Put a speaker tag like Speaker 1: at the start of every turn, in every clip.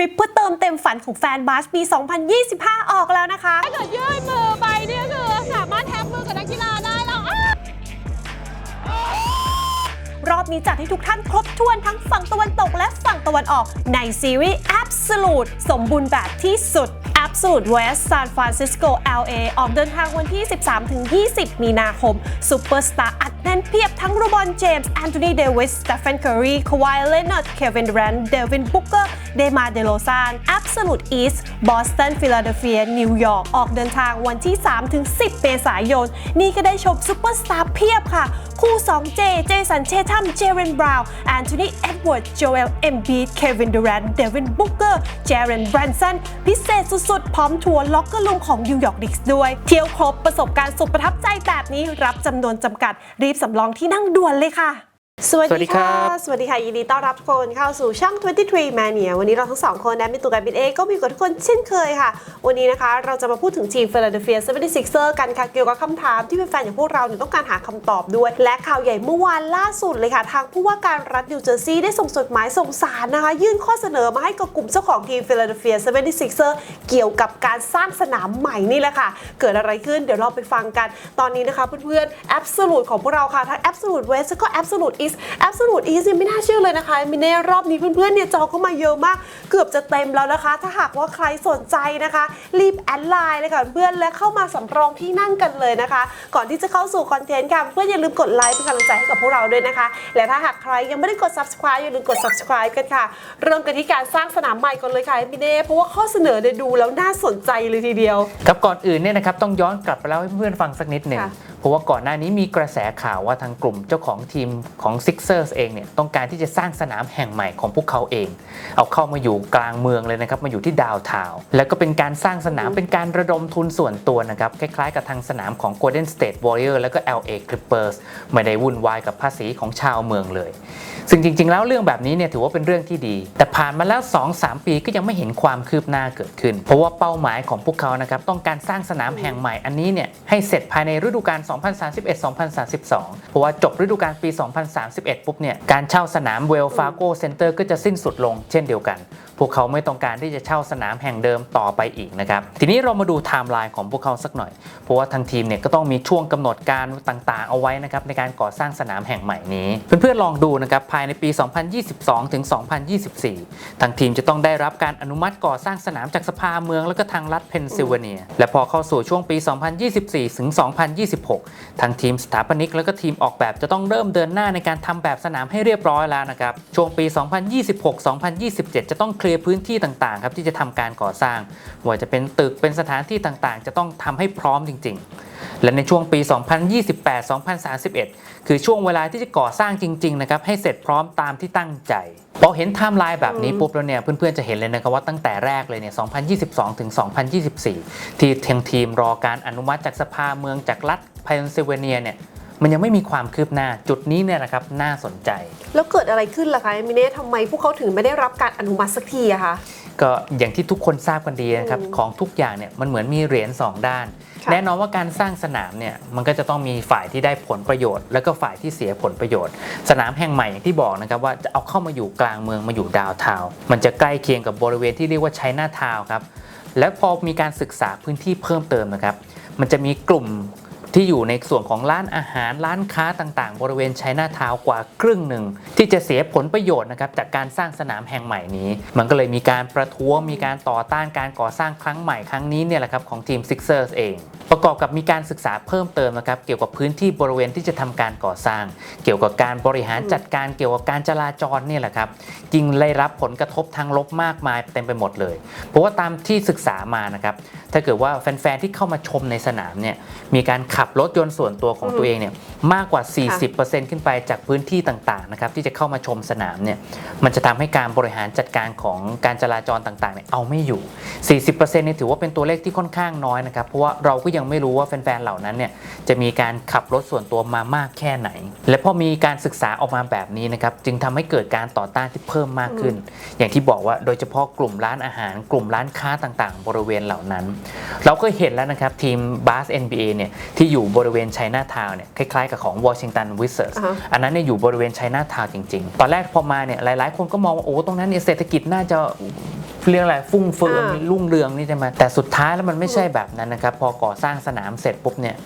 Speaker 1: ริปเพื่อเติมเต็มฝันของแฟนบาสปี 2025 ออกแล้วนะคะ
Speaker 2: ถ้าเกิดยื่นมือไปเนี่ยคือสามารถแทบมือกับนักกีฬาได้แล้วอ้าว
Speaker 1: รอบนี้จัดให้ทุกท่านครบถ้วนทั้งฝั่งตะวันตกและฝั่งตะวันออกในซีรีส์ Absolute สมบูรณ์แบบที่สุด Absolute West San Francisco LA ออกเดินทางวันที่ 13-20 มีนาคมซูเปอร์สตาร์อัดแน่นเพียบทั้งรูบอนเจมส์แอนโทนีเดวิสสเตฟานเคอรีคาวายเลนอร์ดเควินดรันเดวินบุกเกอร์เดมาเดโลซาน Absolute East บอสตันฟิลาเดลเฟียนิวยอร์กออกเดินทางวันที่ 3-10 เมษายน นี่ก็ได้ชมซูเปอร์สตาร์เพียบค่ะ คู่ 2J เจสันเชทัมเจเรนบราวน์แอนโทนีเอ็ดเวิร์ดโจเอลเอ็มบีดเควินดูแรนเดวินบุกเกอร์เจเรนแบรนสันพิเศษสุดๆพร้อมทัวร์ล็อกเกอร์ลุงของนิวยอร์กดิกส์ด้วย เที่ยวครบประสบการณ์สุดประทับใจแบบนี้รับจำนวนจำกัด รีบสำรองที่นั่งด่วนเลยค่ะ สวัส
Speaker 3: ดีครั
Speaker 1: ค่ะ
Speaker 3: บ
Speaker 1: สวัสดีค่ะ ยินดีต้อนรับทุกคนเข้าสู่ช่อง 23 Mania วันนี้เราทั้งสองคนนะมีตัวการบินเอก็มีกับทุกคนเช่นเคยค่ะ วันนี้นะคะเราจะมาพูดถึงทีม Philadelphia 76ers กันค่ะ เกี่ยวกับคำถามที่แฟนๆอย่างพวกเราเนี่ยต้องการหาคำตอบด้วย และข่าวใหญ่เมื่อวานล่าสุดเลยค่ะ ทางผู้ว่าการรัฐนิวเจอร์ซีย์ได้ส่งจดหมายส่งสารนะคะ ยื่นข้อเสนอมาให้กับกลุ่มเจ้าของทีม Philadelphia 76ers เกี่ยวกับการสร้างสนามใหม่นี่แหละค่ะ เกิดอะไรขึ้นเดี๋ยวเราไปฟังกัน ตอนนี้นะคะเพื่อนๆ Absolute ของพวกเราค่ะทั้ง Absolute West แล้วก็ Absolute East Absolute East เนี่ยไม่น่าเชื่อเลยนะคะมินเน่รอบนี้เพื่อนๆเนี่ยจองเข้ามาเยอะมาก เกือบจะเต็มแล้วนะคะ ถ้าหากว่าใครสนใจนะคะ รีบแอดไลน์เลยค่ะเพื่อนและเข้ามาสำรองที่นั่งกันเลยนะคะ ก่อนที่จะเข้าสู่คอนเทนต์ค่ะเพื่อนอย่าลืมกดไลค์เป็นกำลังใจให้กับพวกเราด้วยนะคะ และถ้าหากใครยังไม่ได้กด subscribe อย่าลืมกด subscribe กันค่ะ เริ่มกันที่การสร้างสนามใหม่ก่อนเลยค่ะมินเน่เพราะว่าข้อเสนอเนี่ยดูแล้วน่าสนใจเลยทีเดียว
Speaker 3: ครับก่อนอื่นเนี่ยนะครับต้องย้อนกลับไปเล่าให้เพื่อนๆฟังสักนิดหนึ่ง
Speaker 1: ค่ะ
Speaker 3: เพราะว่าก่อนหน้านี้มีกระแสข่าวว่าทางกลุ่มเจ้าของทีมของ Sixers เองเนี่ยต้องการที่จะสร้างสนามแห่งใหม่ของพวกเขาเอง เอาเข้ามาอยู่กลางเมืองเลยนะครับมาอยู่ที่ดาวทาวแล้วก็เป็นการสร้างสนามเป็นการระดมทุนส่วนตัวนะครับคล้ายๆกับทางสนามของ Golden State Warrior แล้วก็ LA Clippers ไม่ได้วุ่นวายกับภาษีของชาวเมืองเลย ซึ่งจริง ๆ แล้วเรื่องแบบนี้เนี่ยถือว่าเป็นเรื่องที่ดี แต่ผ่านมาแล้ว 2-3 ปีก็ยังไม่เห็นความคืบหน้าเกิดขึ้น เพราะว่าเป้าหมายของพวกเขานะครับต้องการสร้างสนามแห่งใหม่อันนี้เนี่ยให้เสร็จภายในฤดูกาล2031-2032 เพราะว่าจบฤดูกาลปี 2031 ปุ๊บเนี่ย การเช่าสนามเวลฟาโกเซ็นเตอร์ก็จะสิ้นสุดลงเช่นเดียวกัน พวกเขาไม่ต้องการที่จะเช่าสนามแห่งเดิมต่อไปอีกนะครับ ทีนี้เรามาดูไทม์ไลน์ของพวกเขาสักหน่อย เพราะว่าทางทีมเนี่ยก็ต้องมีช่วงกำหนดการต่างๆ เอาไว้นะครับในการก่อสร้างสนามแห่งใหม่นี้ เพื่อนๆลองดูนะครับภายในปี 2022 ถึง 2024 ทางทีมจะต้องได้รับการอนุมัติก่อสร้างสนามจากสภาเมืองแล้วก็ทางรัฐเพนซิลเวเนีย และพอเข้าสู่ช่วงปี 2024 ถึง 2026 ทางทีมสถาปนิกแล้วก็ทีมออกแบบจะต้องเริ่มเดินหน้าในการทำแบบสนามให้เรียบร้อยแล้วนะครับ ช่วงปี 2026-2027 จะต้องเคลียร์พื้นที่ต่างๆครับที่จะทำการก่อสร้างว่าจะเป็นตึกเป็นสถานที่ต่างๆ จะต้องทำให้พร้อมจริง ๆ และในช่วงปี 2028-2031 คือช่วงเวลาที่จะก่อสร้างจริงๆนะครับให้เสร็จพร้อมตามที่ตั้งใจพอเห็นไทม์ไลน์แบบนี้ปุ๊บแล้วเนี่ยเพื่อนๆจะเห็นเลยนะครับว่าตั้งแต่แรกเลยเนี่ย 2022 ถึง 2024 ที่ทางทีมรอการอนุมัติจากสภาเมืองจากรัฐเพนซิลเวเนียเนี่ย มันยังไม่มีความคืบหน้าจุดนี้เนี่ยนะครับน่าสนใจ
Speaker 1: แล้วเกิดอะไรขึ้นล่ะคะมินเน่ทำไมพวกเขาถึงไม่ได้รับการอนุมัติสักทีอะคะ
Speaker 3: ก็อย่างที่ทุกคนทราบกันดีนะครับ
Speaker 1: อืม
Speaker 3: ของทุกอย่างเนี่ยมันเหมือนมีเหรียญสองด้าน
Speaker 1: ค่ะ
Speaker 3: แน่นอนว่าการสร้างสนามเนี่ยมันก็จะต้องมีฝ่ายที่ได้ผลประโยชน์ แล้วก็ฝ่ายที่เสียผลประโยชน์ สนามแห่งใหม่อย่างที่บอกนะครับว่าจะเอาเข้ามาอยู่กลางเมืองมาอยู่ดาวน์ทาวน์มันจะใกล้เคียงกับบริเวณที่เรียกว่าไชน่าทาวน์ครับและพอมีการศึกษาพื้นที่เพิ่มเติมนะครับ มันจะมีกลุ่ม ที่อยู่ในส่วนของร้านอาหารร้านค้าต่างๆ บริเวณไชน่าทาวกว่าครึ่งหนึ่ง ที่จะเสียผลประโยชน์นะครับจากการสร้างสนามแห่งใหม่นี้ มันก็เลยมีการประท้วงมีการต่อต้านการก่อสร้างครั้งใหม่ครั้งนี้เนี่ยแหละครับของทีม Sixers เอง ประกอบกับมีการศึกษาเพิ่มเติมนะครับเกี่ยวกับพื้นที่บริเวณที่จะทำการก่อสร้าง เกี่ยวกับการบริหารจัดการเกี่ยวกับการจราจรเนี่ยแหละครับจึงได้รับผลกระทบทางลบมากมายเต็มไปหมดเลย เพราะว่าตามที่ศึกษามานะครับถ้าเกิดว่าแฟนๆที่เข้ามาชมในสนามเนี่ยมีการขับรถยนต์ส่วนตัวของตัวเองเนี่ยมากกว่า 40%ขึ้นไปจากพื้นที่ต่างๆนะครับที่จะเข้ามาชมสนามเนี่ยมันจะทำให้การบริหารจัดการของการจราจรต่างๆเนี่ยเอาไม่อยู่ 40%เนี่ยถือว่าเป็นตัวเลขที่ค่อนข้างน้อยนะครับเพราะว่าเราก็ยังไม่รู้ว่าแฟนๆเหล่านั้นเนี่ยจะมีการขับรถส่วนตัวมามากแค่ไหน และพอมีการศึกษาออกมาแบบนี้นะครับจึงทำให้เกิดการต่อต้านที่เพิ่มมากขึ้น อย่างที่บอกว่าโดยเฉพาะกลุ่มร้านอาหาร กลุ่มร้านค้าต่างๆ บริเวณเหล่านั้น เราก็เห็นแล้วนะครับทีมบาส NBA เนี่ยที่อยู่บริเวณไชน่าทาวน์เนี่ยคล้ายๆกับของวอชิงตันวิสเซอร์ส
Speaker 1: อ่าฮะ
Speaker 3: อันนั้นเนี่ยอยู่บริเวณไชน่าทาวน์จริง ๆ ตอนแรกพอมาเนี่ยหลายๆ คนก็มองว่าโอ้ตรงนั้นเนี่ยเศรษฐกิจน่าจะ เรียกอะไรฟุ่งเฟือย
Speaker 1: อ่า
Speaker 3: รุ่งเรืองนี่ใช่ไหมแต่สุดท้ายแล้วมันไม่ใช่แบบนั้นนะครับ พอก่อสร้างสนามเสร็จปุ๊บเนี่ย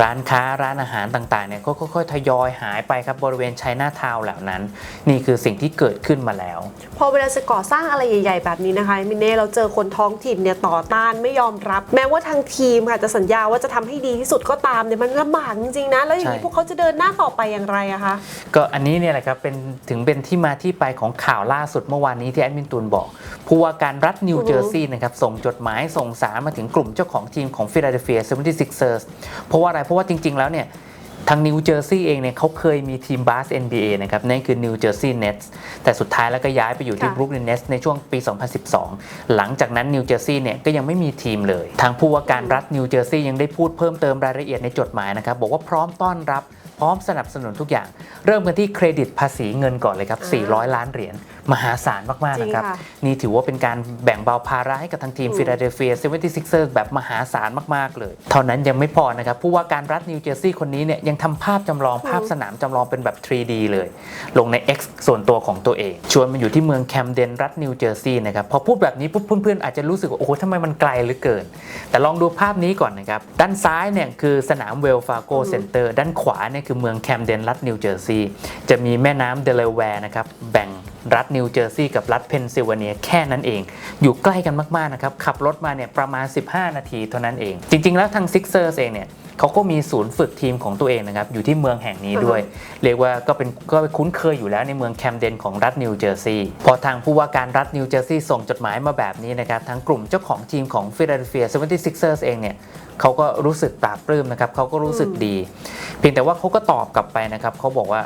Speaker 3: ร้านค้าร้านอาหารต่างๆเนี่ยก็ค่อยๆทยอยหายไปครับบริเวณชัยนาทาวน์เหล่านั้น นี่คือสิ่งที่เกิดขึ้นมาแล้ว
Speaker 1: พอเวลาจะก่อสร้างอะไรใหญ่ ๆ แบบนี้นะคะมินเน่เราเจอคนท้องถิ่นเนี่ยต่อต้านไม่ยอมรับ แม้ว่าทางทีมค่ะจะสัญญาว่าจะทำให้ดีที่สุดก็ตามเนี่ยมันลำบากจริงๆนะแล้วอย่างนี้
Speaker 3: ใช่
Speaker 1: พวกเขาจะเดินหน้าต่อไปอย่างไรอะคะ
Speaker 3: ก็อันนี้เนี่ยแหละครับเป็นถึงเป็นที่มาที่ไปของข่าวล่าสุดเมื่อวานนี้ที่แอดมินตูนบอกผู้ว่าการรัฐนิวเจอร์ซีย์นะครับส่งจดหมายส่งสารมาถึงกลุ่มเจ้าของทีมของฟิลาเดลเฟีย 76ers เพราะว่าอะไรเพราะว่าจริง ๆ แล้วเนี่ยทางนิวเจอร์ซีย์เองเนี่ยเขาเคยมีทีมบาส NBA นะครับนั่นคือนิวเจอร์ซีย์เน็ตส์แต่สุดท้ายแล้วก็ย้ายไปอยู่ที่บรุกลินเนสในช่วงปี 2012 หลังจากนั้นนิวเจอร์ซีย์เนี่ยก็ยังไม่มีทีมเลย ทางผู้ว่าการรัฐนิวเจอร์ซีย์ยังได้พูดเพิ่มเติมรายละเอียดในจดหมายนะครับ บอกว่าพร้อมต้อนรับพร้อมสนับสนุนทุกอย่าง เริ่มกันที่เครดิตภาษีเงินก่อนเลยครับ 400 ล้านเหรียญมหาศาลมาก
Speaker 1: จริ
Speaker 3: ๆ
Speaker 1: ง
Speaker 3: นะครับ
Speaker 1: ค่ะ
Speaker 3: นี่ถือว่าเป็นการแบ่งเบาภาระให้กับทางทีม
Speaker 1: อืม
Speaker 3: ฟิลาเดลเฟีย 76ers แบบมหาศาลมากๆเลย เท่านั้นยังไม่พอนะครับ ผู้ว่าการรัฐนิวเจอร์ซีย์คนนี้เนี่ยยังทำภาพจำลองภาพสนามจำลองเป็นแบบ 3D เลย ลงใน X ส่วนตัวของตัวเอง ชวนมาอยู่ที่เมืองแคมเดนรัฐนิวเจอร์ซีย์นะครับ พอพูดแบบนี้ปุ๊บเพื่อนๆอาจจะรู้สึกว่า โอ้โหทำไมมันไกลเหลือเกิน แต่ลองดูภาพนี้ก่อนนะครับ ด้านซ้ายเนี่ยคือสนามเวลฟาโกเซ็นเตอร์ด้านขวาเนี่ยคือเมืองแคมเดนรัฐนิวเจอร์ซีย์จะมีแม่น้ำเดลาแวร์นะครับแบ่ง รัฐนิวเจอร์ซีย์กับรัฐเพนซิลเวเนียแค่นั้นเอง อยู่ใกล้กันมากๆนะครับ ขับรถมาเนี่ยประมาณ 15 นาทีเท่านั้นเอง จริง ๆ แล้วทางซิกเซอร์เองเนี่ยเขาก็มีศูนย์ฝึกทีมของตัวเองนะครับ อยู่ที่เมืองแห่งนี้ด้วย เรียกว่าก็เป็นก็คุ้นเคยอยู่แล้วในเมืองแคมเดนของรัฐนิวเจอร์ซีย์พอทางผู้ว่าการรัฐนิวเจอร์ซีย์ส่งจดหมายมาแบบนี้นะครับทางกลุ่มเจ้าของทีมของฟิลาเดลเฟีย 76ers เองเนี่ยเขาก็รู้สึกปลาบปลื้มนะครับเขาก็รู้สึกดี เพียงแต่ว่าเขาก็ตอบกลับไปนะครับเขาบอกว่า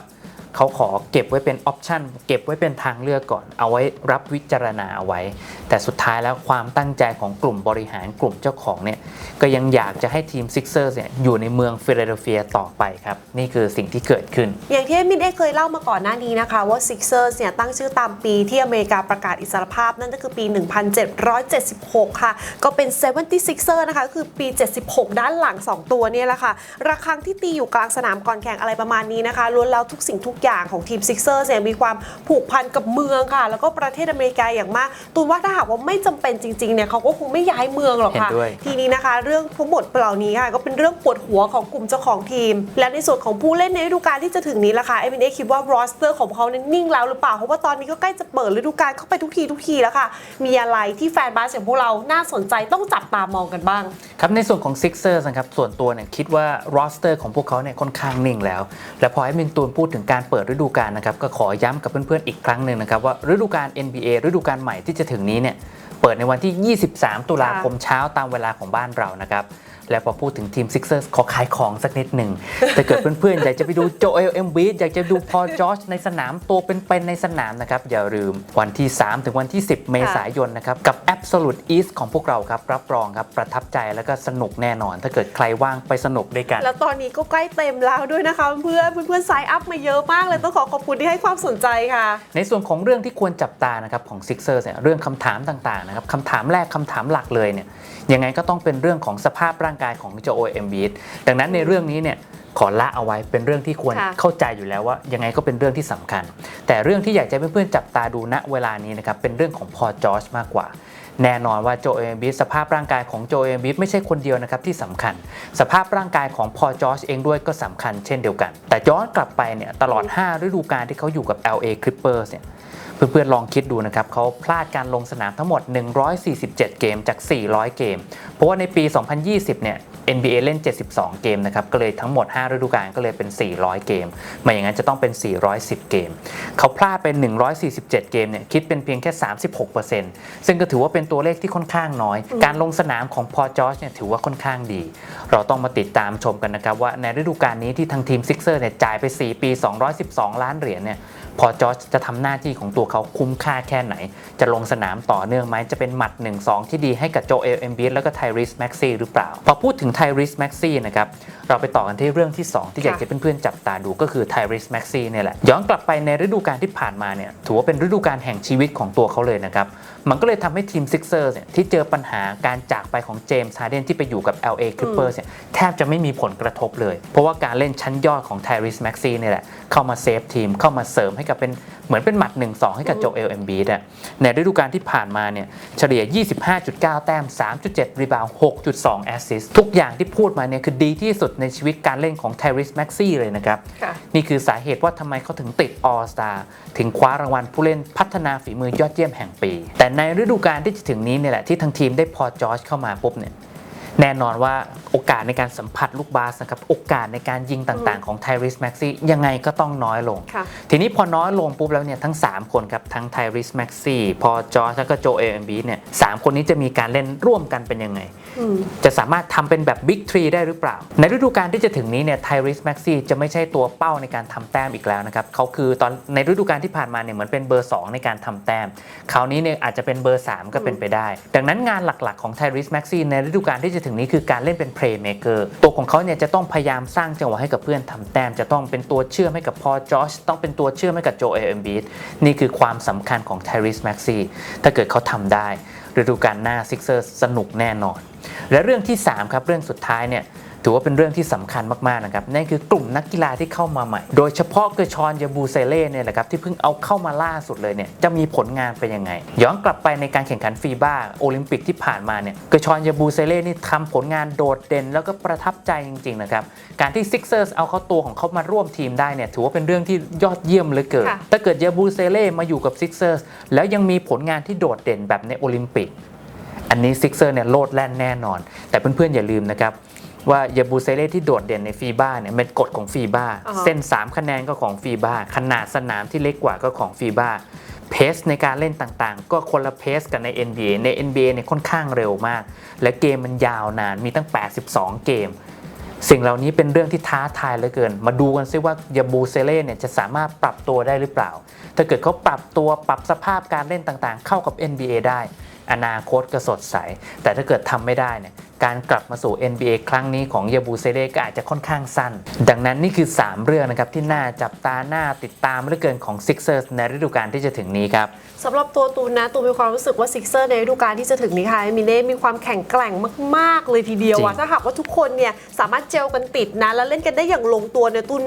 Speaker 3: เขาขอเก็บไว้เป็นออปชันเก็บไว้เป็นทางเลือกก่อน เอาไว้รับวิจารณาเอาไว้ แต่สุดท้ายแล้วความตั้งใจของกลุ่มบริหารกลุ่มเจ้าของเนี่ยก็ยังอยากจะให้ทีมซิกเซอร์เนี่ยอยู่ในเมืองฟิลาเดลเฟียต่อไปครับ นี่คือสิ่งที่เกิดขึ้น
Speaker 1: อย่างที่มินเอเคยเล่ามาก่อนหน้านี้นะคะว่า Sixers เนี่ยตั้งชื่อตามปีที่อเมริกาประกาศอิสรภาพ นั่นก็คือปี 1776 ค่ะ ก็เป็น 76er นะคะก็คือปี 76 ด้านหลัง 2 ตัวเนี่ยแหละค่ะระฆังที่ตีอยู่กลางสนามก่อนแข่งอะไรประมาณนี้นะคะล้วนแล้วทุกสิ่งทุกอย่างของทีม Sixers เนี่ยมีความผูกพันกับเมืองค่ะ แล้วก็ประเทศอเมริกาอย่างมากตูนว่าถ้าหากว่าไม่จำเป็นจริงๆเนี่ยเขาก็คงไม่ย้ายเมืองหรอกค่ะ
Speaker 3: เห็นด้วย
Speaker 1: ทีนี้นะคะ เรื่องทั้งหมดเหล่านี้ค่ะก็เป็นเรื่องปวดหัวของกลุ่มเจ้าของทีม และในส่วนของผู้เล่นในฤดูกาลที่จะถึงนี้ล่ะค่ะเอเมนเอคิดว่ารอสเตอร์ของเขานั้นนิ่งแล้วหรือเปล่าเพราะว่าตอนนี้ก็ใกล้จะเปิดฤดูกาลเข้าไปทุกทีทุกทีแล้วค่ะมีอะไรที่แฟนบาสอย่างพวกเราน่าสนใจต้องจับตามองกันบ้าง
Speaker 3: ครับในส่วนของ Sixers นะครับส่วนตัวเนี่ยคิดว่ารอสเตอร์ของพวกเขาเนี่ยค่อนข้างนิ่งแล้ว และพอให้มินตูนพูดถึงการเปิดฤดูกาลนะครับก็ขอย้ำกับเพื่อนๆอีกครั้งหนึ่งนะครับว่าฤดูกาล NBA ฤดูกาลใหม่ที่จะถึงนี้เนี่ย เปิดในวันที่ 23 ตุลาคมเช้าตามเวลาของบ้านเรานะครับ และพอพูดถึงทีม Sixers ขอขายของสักนิดหนึ่งถ้าเกิดเพื่อนๆ อยากจะไปดูโจเอลเอ็มบีอยากจะดูพอจอชในสนามตัวเป็นๆในสนามนะครับ อย่าลืมวันที่ 3 ถึงวันที่ 10 เมษายนนะครับ กับ Absolute East ของพวกเราครับ รับรองครับ ประทับใจแล้วก็สนุกแน่นอน ถ้าเกิดใครว่างไปสนุกด้วยกัน
Speaker 1: แล้วตอนนี้ก็ใกล้เต็มแล้วด้วยนะคะ เพื่อนเพื่อนๆไซน์อัพมาเยอะมากเลยต้องขอขอบคุณที่ให้ความสนใจค่ะ
Speaker 3: ในส่วนของเรื่องที่ควรจับตานะครับของ Sixers เนี่ยเรื่องคำถามต่างๆนะครับคำถามแรกคำถามหลักเลยเนี่ยยังไงก็ต้องเป็นเรื่องของสภาพร่างกายของโจโอเอ็มบีดังนั้นในเรื่องนี้เนี่ยขอละเอาไว้เป็นเรื่องที่ควร
Speaker 1: ค่ะ
Speaker 3: เข้าใจอยู่แล้วว่ายังไงก็เป็นเรื่องที่สำคัญ แต่เรื่องที่อยากจะให้เพื่อนๆจับตาดูณเวลานี้นะครับเป็นเรื่องของพอจอชมากกว่า แน่นอนว่าโจเอมบีสภาพร่างกายของโจเอมบีไม่ใช่คนเดียวนะครับที่สำคัญ สภาพร่างกายของพอจอชเองด้วยก็สำคัญเช่นเดียวกัน แต่ย้อนกลับไปเนี่ยตลอด 5 ฤดูกาลที่เขาอยู่กับ LA Clippers เนี่ย เพื่อนๆลองคิดดูนะครับเขาพลาดการลงสนามทั้งหมด 147 เกมจาก 400 เกม เพราะว่าในปี 2020 เนี่ย NBA เล่น 72 เกมนะครับ ก็เลยทั้งหมด 5 ฤดูกาลก็เลยเป็น 400 เกม ไม่อย่างนั้นจะต้องเป็น 410 เกม เขาพลาดเป็น 147 เกมเนี่ย คิดเป็นเพียงแค่ 36%ซึ่งก็ถือว่าเป็นตัวเลขที่ค่อนข้างน้อย การลงสนามของพอจอชเนี่ยถือว่าค่อนข้างดี เราต้องมาติดตามชมกันนะครับว่าในฤดูกาลนี้ที่ทางทีมซิกเซอร์เนี่ยจ่ายไป 4 ปี 212 ล้านเหรียญเนี่ย พอจอร์จจะทำหน้าที่ของตัวเขาคุ้มค่าแค่ไหน จะลงสนามต่อเนื่องไหมจะเป็นหมัด 1-2 ที่ดีให้กับโจเอลเอมบีแล้วก็ไทริสแม็กซี่หรือเปล่า พอพูดถึงไทริสแม็กซี่นะครับ เราไปต่อกันที่เรื่องที่ 2 ที่อยาก
Speaker 1: ค่ะ
Speaker 3: จะเพื่อนๆจับตาดูก็คือไทริสแม็กซี่เนี่ยแหละ ย้อนกลับไปในฤดูกาลที่ผ่านมาเนี่ยถือว่าเป็นฤดูกาลแห่งชีวิตของตัวเขาเลยนะครับ มันก็เลยทำให้ทีมซิกเซอร์เนี่ยที่เจอปัญหาการจากไปของเจมส์ฮาร์เดนที่ไปอยู่กับ LA Clippers เนี่ยแทบจะไม่มีผลกระทบเลย เพราะว่าการเล่นชั้นยอดของไทริสแม็กซี่เนี่ยแหละเข้ามาเซฟทีมเข้ามาเสริมให้กับเป็นเหมือนเป็นหมัด 1-2 ให้กับโจเอลเอมบีดอะในฤดูกาลที่ผ่านมาเนี่ยเฉลี่ย 25.9 แต้ม 3.7 รีบาวด์6.2 แอสซิสต์ทุกอย่างที่พูดมาเนี่ยคือดีที่สุดในชีวิตการเล่นของไทริสแม็กซี่เลยนะครับ
Speaker 1: ค่ะ
Speaker 3: นี่คือสาเหตุว่าทำไมเขาถึงติด All Star ถึงคว้ารางวัลผู้เล่นพัฒนาฝีมือยอดเยี่ยมแห่งปี แต่ในฤดูกาลที่จะถึงนี้เนี่ยแหละที่ทางทีมได้พอจอร์จเข้ามาปุ๊บเนี่ย แน่นอนว่าโอกาสในการสัมผัสลูกบาสนะครับโอกาสในการยิงต่างๆ ของไทริสแม็กซี่ยังไงก็ต้องน้อยลง
Speaker 1: ค่ะ
Speaker 3: ทีนี้พอน้อยลงปุ๊บแล้วเนี่ยทั้ง 3 คนครับทั้งไทริสแม็กซี่พอจอร์จแล้วก็โจเอเอ็มบีเนี่ยสามคนนี้จะมีการเล่นร่วมกันเป็นยังไง
Speaker 1: อืม
Speaker 3: จะสามารถทำเป็นแบบบิ๊กทรีได้หรือเปล่า ในฤดูกาลที่จะถึงนี้เนี่ยไทริสแม็กซี่จะไม่ใช่ตัวเป้าในการทำแต้มอีกแล้วนะครับเขาคือตอนในฤดูกาลที่ผ่านมาเนี่ยเหมือนเป็นเบอร์ 2 ในการทำแต้มคราวนี้เนี่ยอาจจะเป็นเบอร์ 3 ก็เป็นไปได้ ดังนั้นงานหลักๆของไทริสแม็กซี่ในฤดูกาลที่จะถึงนี้คือการเล่นเป็นเพลย์เมเกอร์ตัวของเขาเนี่ยจะต้องพยายามสร้างจังหวะให้กับเพื่อนทำแต้ม จะต้องเป็นตัวเชื่อมให้กับพอจอชต้องเป็นตัวเชื่อมให้กับโจเอเอ็มบีนี่คือความสำคัญของไทริสแม็กซี่ถ้าเกิดเขาทำได้ฤดูกาลหน้าซิกเซอร์สนุกแน่นอน และเรื่องที่ 3 ครับ เรื่องสุดท้ายเนี่ย ถือว่าเป็นเรื่องที่สำคัญมากๆนะครับนั่นคือกลุ่มนักกีฬาที่เข้ามาใหม่ โดยเฉพาะเกอร์ชอนยาบูเซเล่เนี่ยแหละครับที่เพิ่งเอาเข้ามาล่าสุดเลยเนี่ยจะมีผลงานเป็นยังไง ย้อนกลับไปในการแข่งขันฟีบ้าโอลิมปิกที่ผ่านมาเนี่ยเกอร์ชอนยาบูเซเล่นี่ทำผลงานโดดเด่น แล้วก็ประทับใจจริงๆนะครับการที่ซิกเซอร์สเอาเข้าตัวของเขามาร่วมทีมได้เนี่ยถือว่าเป็นเรื่องที่ยอดเยี่ยมเหลือเกิน
Speaker 1: ค่ะ
Speaker 3: ถ้าเกิดยาบูเซเล่มาอยู่กับซิกเซอร์สแล้วยังมีผลงานที่โดดเด่นแบบในโอลิมปิกอันนี้ซิกเซอร์เนี่ยโลดแล่นแน่นอน แต่เพื่อนๆอย่าลืมนะครับ ว่ายาบูเซเล่ที่โดดเด่นในฟีบ้าเนี่ยเป็นกฎของฟีบ้า
Speaker 1: อ่าฮะ
Speaker 3: เส้น 3 คะแนนก็ของฟีบ้าขนาดสนามที่เล็กกว่าก็ของฟีบ้าเพสในการเล่นต่างๆ ก็คนละเพสกับใน NBA ใน NBA เนี่ยค่อนข้างเร็วมาก และเกมมันยาวนานมีตั้ง 82 เกม สิ่งเหล่านี้เป็นเรื่องที่ท้าทายเหลือเกิน มาดูกันซิว่ายาบูเซเล่เนี่ยจะสามารถปรับตัวได้หรือเปล่า ถ้าเกิดเขาปรับตัวปรับสภาพการเล่นต่างๆ เข้ากับ NBA ได้ อนาคตก็สดใส แต่ถ้าเกิดทำไม่ได้เนี่ย การกลับมาสู่ NBA ครั้งนี้ของยาบูเซเล่ก็อาจจะค่อนข้างสั้น ดังนั้นนี่คือ 3 เรื่องนะครับที่น่าจับตาหน้าติดตามเหลือเกินของ Sixers ในฤดูกาลที่จะถึงนี้ครับ
Speaker 1: สำหรับตัวตูนนะตูนมีความรู้สึกว่าซิกเซอร์ในฤดูกาลที่จะถึงนี้ค่ะมิเน่มีความแข็งแกร่งมาก ๆ เลยทีเดียวอะ
Speaker 3: จริง
Speaker 1: ถ้าหากว่าทุกคนเนี่ยสามารถเจลกันติดนะ แล้วเล่นกันได้อย่างลงตัวเนี่ยตูน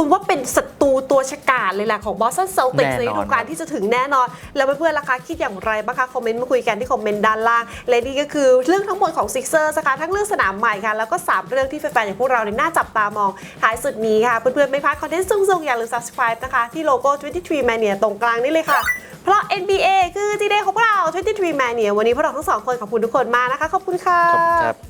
Speaker 1: ตูนว่าเป็นศัตรูตัวฉกาจเลยแหละของบอสตันเซลติก
Speaker 3: แน่นอน
Speaker 1: ในฤดูกาลที่จะถึงแน่นอน แล้วเพื่อนๆล่ะคะคิดอย่างไรบ้างคะ คอมเมนต์มาคุยกันที่คอมเมนต์ด้านล่าง และนี่ก็คือเรื่องทั้งหมดของซิกเซอร์นะคะทั้งเรื่องสนามใหม่ค่ะ แล้วก็สามเรื่องที่แฟนๆอย่างพวกเราเนี่ยน่าจับตามองท้ายสุดนี้ค่ะ เพื่อนๆไม่พลาดคอนเทนต์ซุ่งๆอย่าลืม subscribe นะคะที่โลโก้ 23 Mania ตรงกลางนี่เลยค่ะเพราะ NBA คือจีเดของพวกเรา23 Mania วันนี้พวกเราทั้งสองคนขอบคุณทุกคนมากนะคะขอบคุณค่ะ
Speaker 3: ขอบคุณครับ